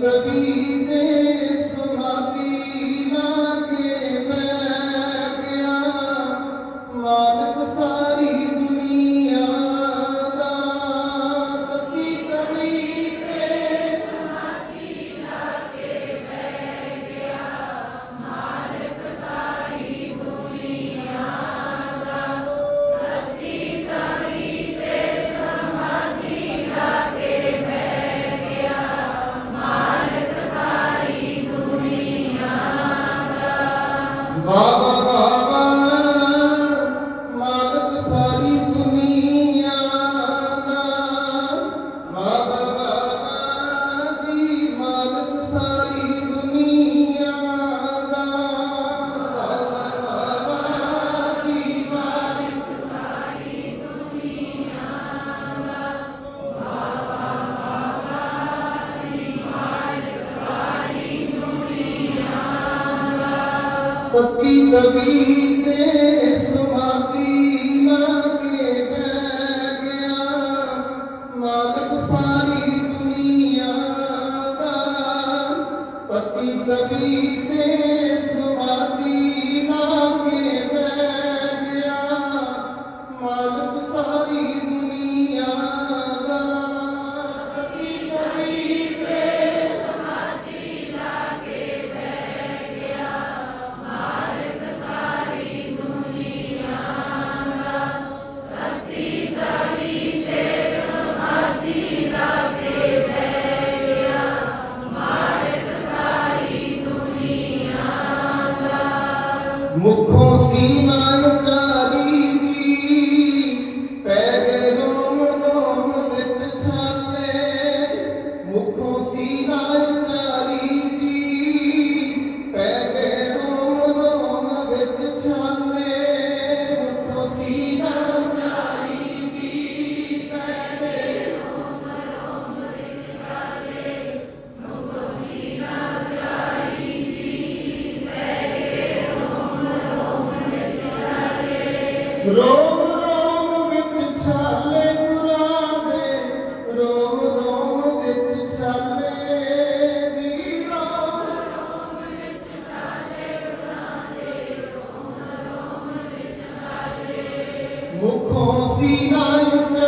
कभी ने समाती ना پتی سماتی سواتی کے بہ گیا مالک ساری دنیا دا پتی سماتی سواتی کے ਮੁਖੋਂ ਸੀਨਾ ਉੱਚਾ ਰੋਮ ਰੋਮ ਵਿੱਚ ਛਾਲੇ ਗੁਰਾਂ ਦੇ ਰੋਮ ਰੋਮ ਵਿੱਚ ਛਾਲੇ ਜੀ ਰੋਮ ਰੋਮ ਵਿੱਚ ਛਾਲੇ ਗੁਰਾਂ ਦੇ ਰੋਮ ਰੋਮ ਵਿੱਚ ਛਾਲੇ ਮੁਖੋਂ ਸੀਨਾ ਉੱਚਾ